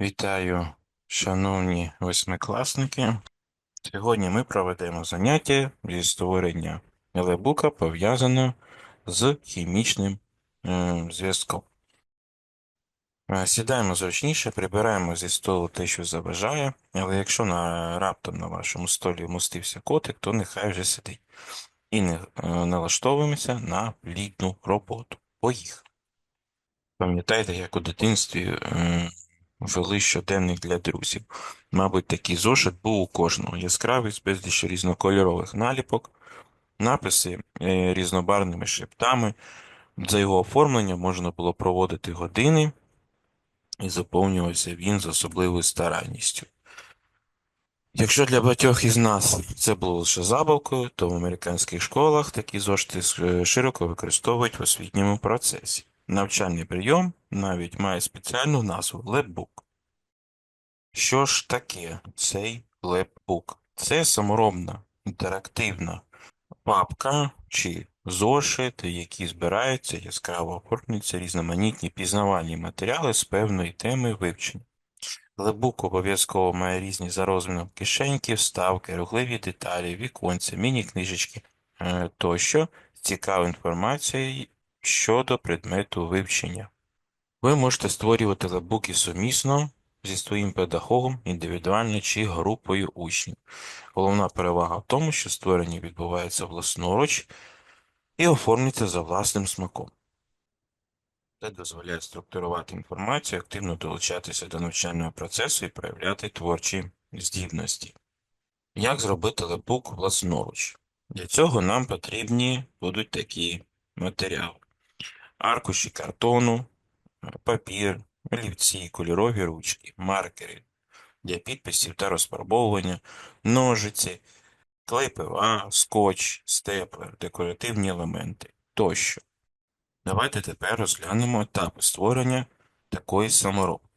Вітаю, шановні восьмикласники. Сьогодні ми проведемо заняття зі створення елебука, пов'язаного з хімічним е, зв'язком. Е, Сідаємо зручніше, прибираємо зі столу те, що заважає, але якщо на, раптом на вашому столі вмостився котик, то нехай вже сидить. І не е, налаштовуємося на плідну роботу. Поїхали. Пам'ятаєте, як у дитинстві вели щоденник для друзів? Мабуть, такий зошит був у кожного. Яскравий з безліч різнокольорових наліпок, написи е, різнобарвними шрифтами. За його оформлення можна було проводити години, і заповнювався він з особливою старанністю. Якщо для багатьох із нас це було лише забавкою, то в американських школах такі зошити е, широко використовують в освітньому процесі. Навчальний прийом навіть має спеціальну назву лепбук. Що ж таке цей лепбук? Це саморобна інтерактивна папка чи зошит, які збираються, яскраво оформлюються різноманітні пізнавальні матеріали з певної теми вивчення. Лебук обов'язково має різні за розміром кишеньки, вставки, рухливі деталі, віконця, міні-книжечки е, тощо з цікавою інформацією щодо предмету вивчення. Ви можете створювати лебуки сумісно зі своїм педагогом, індивідуально чи групою учнів. Головна перевага в тому, що створення відбувається власноруч і оформлюється за власним смаком. Це дозволяє структурувати інформацію, активно долучатися до навчального процесу і проявляти творчі здібності. Як зробити лепбук власноруч? Для цього нам потрібні будуть такі матеріали: аркуші картону, папір, олівці, кольорові ручки, маркери для підписів та розфарбовування, ножиці, клей ПВА, скотч, степлер, декоративні елементи тощо. Давайте тепер розглянемо етапи створення такої саморобки.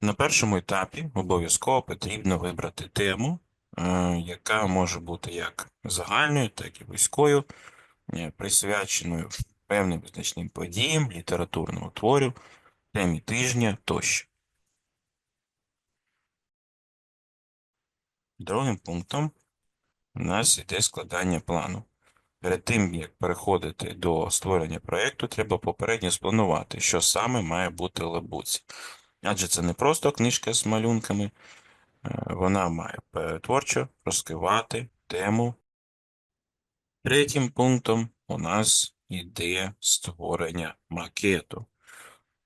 На першому етапі обов'язково потрібно вибрати тему, е, яка може бути як загальною, так і вузькою, присвяченою певним визначним подіям, літературному творю, темі тижня тощо. Другим пунктом у нас іде складання плану. Перед тим, як переходити до створення проєкту, треба попередньо спланувати, що саме має бути в лебуці. Адже це не просто книжка з малюнками, е, вона має творчо розкривати тему. Третім пунктом у нас йде створення макету.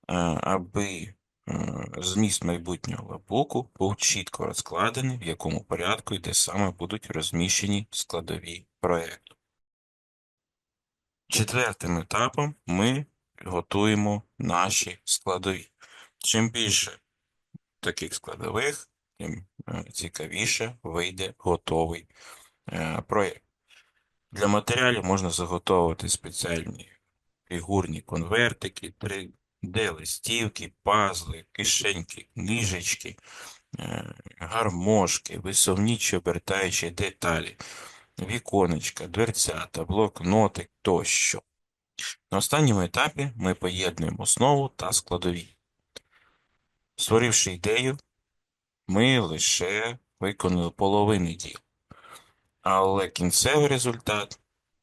Е, Аби е, зміст майбутнього лебуку був чітко розкладений, в якому порядку і де саме будуть розміщені складові проєкту. Четвертим етапом ми готуємо наші складові. Чим більше таких складових, тим е, цікавіше вийде готовий проєкт. Для матеріалів можна заготовити спеціальні фігурні конвертики, 3D-листівки, пазли, кишеньки, книжечки, е, гармошки, висовні чи обертаючі деталі віконечка, дверцята, блокнотик тощо. На останньому етапі ми поєднуємо основу та складові. Створивши ідею, ми лише виконали половину діл. Але кінцевий результат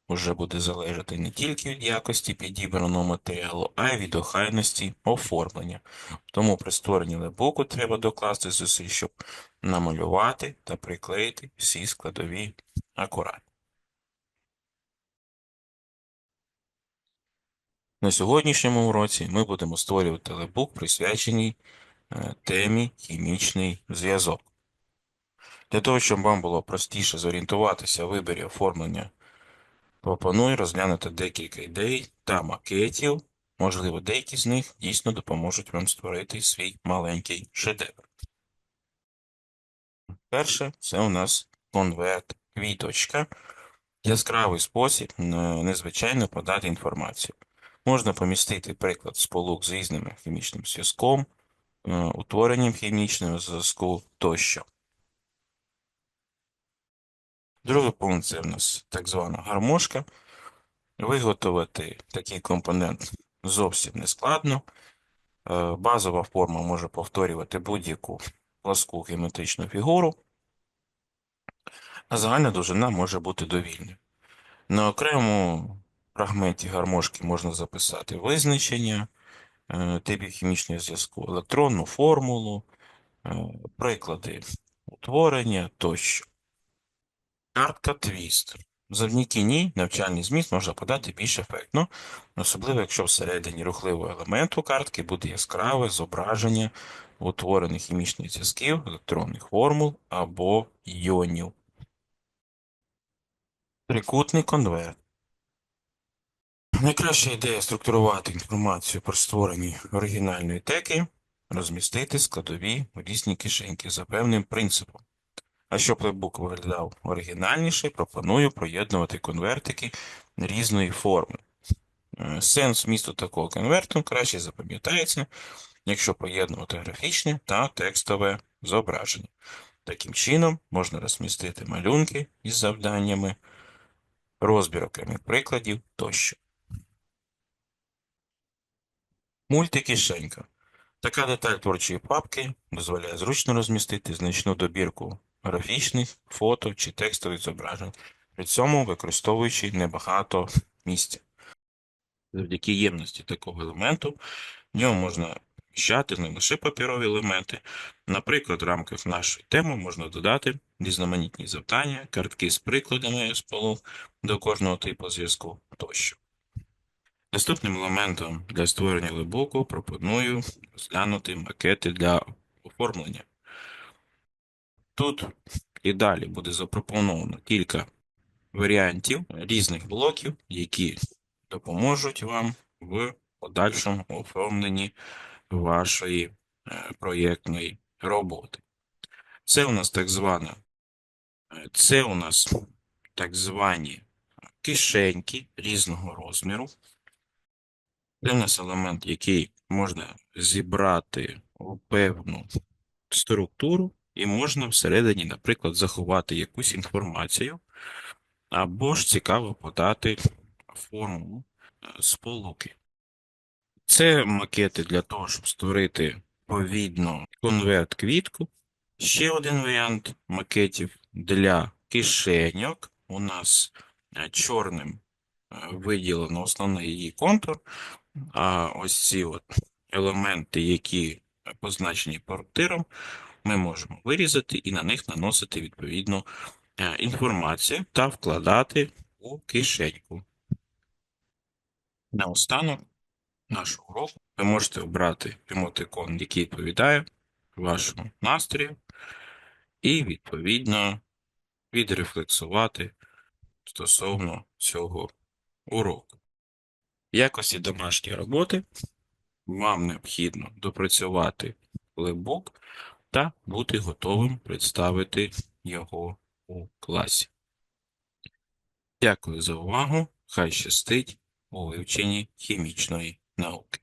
вже буде залежати не тільки від якості підібраного матеріалу, а й від охайності оформлення. Тому при створенні лебуку треба докласти зусиль, щоб намалювати та приклеїти всі складові акуратно. На сьогоднішньому уроці ми будемо створювати лебук, присвячений е, темі хімічний зв'язок. Для того, щоб вам було простіше зорієнтуватися в виборі оформлення, пропоную розглянути декілька ідей та макетів. Можливо, деякі з них дійсно допоможуть вам створити свій маленький шедевр. Перше, це у нас конверт квіточка. Яскравий спосіб незвичайно подати інформацію. Можна помістити приклад сполук з різним хімічним зв'язком, е, утворенням хімічного зв'язку тощо. Другий пункт це в нас так звана гармошка. Виготовити такий компонент зовсім не складно. Е, Базова форма може повторювати будь-яку пласку геометричну фігуру, а загальна довжина може бути довільною. На окремому фрагменті гармошки можна записати визначення е, типів хімічного зв'язку, електронну формулу, е, приклади утворення тощо. Картка твіст. Завдяки ній навчальний зміст можна подати більш ефектно, особливо якщо всередині рухливого елементу картки буде яскраве зображення утворених хімічних зв'язків, електронних формул або іонів. Трикутний конверт. Найкраща ідея структурувати інформацію про створені оригінальної теки, розмістити складові в різні кишеньки за певним принципом. А щоб лейбук виглядав оригінальніше, пропоную поєднувати конвертики різної форми. Е, Сенс місту такого конверту краще запам'ятається, якщо поєднувати графічне та текстове зображення. Таким чином можна розмістити малюнки із завданнями, розбір окремих прикладів тощо. Мультикишенька. Така деталь творчої папки дозволяє зручно розмістити значну добірку графічних, фото чи текстових зображень, при цьому використовуючи небагато місця. Завдяки ємності такого елементу в ньому можна вміщати не лише паперові елементи. Наприклад, в рамках нашої теми можна додати різноманітні завдання, картки з прикладами сполук до кожного типу зв'язку тощо. Наступним елементом для створення лейбуку пропоную розглянути макети для оформлення. Тут і далі буде запропоновано кілька варіантів різних блоків, які допоможуть вам в подальшому оформленні вашої е, проєктної роботи. Це у нас так звана, е, це у нас так звані кишеньки різного розміру. Це у нас елемент, який можна зібрати у певну структуру, і можна всередині, наприклад, заховати якусь інформацію, або ж цікаво подати форму е, сполуки. Це макети для того, щоб створити відповідно конверт-квітку. Ще один варіант макетів для кишеньок. У нас е, чорним е, виділено основний її контур, а ось ці от елементи, які позначені портиром, ми можемо вирізати і на них наносити відповідну е, інформацію та вкладати у кишеньку. Наостанок нашого уроку ви можете обрати емотикон, який відповідає вашому настрою, і, відповідно, відрефлексувати стосовно цього уроку. В якості домашньої роботи вам необхідно допрацювати лебук та бути готовим представити його у класі. Дякую за увагу. Хай щастить у вивченні хімічної науки.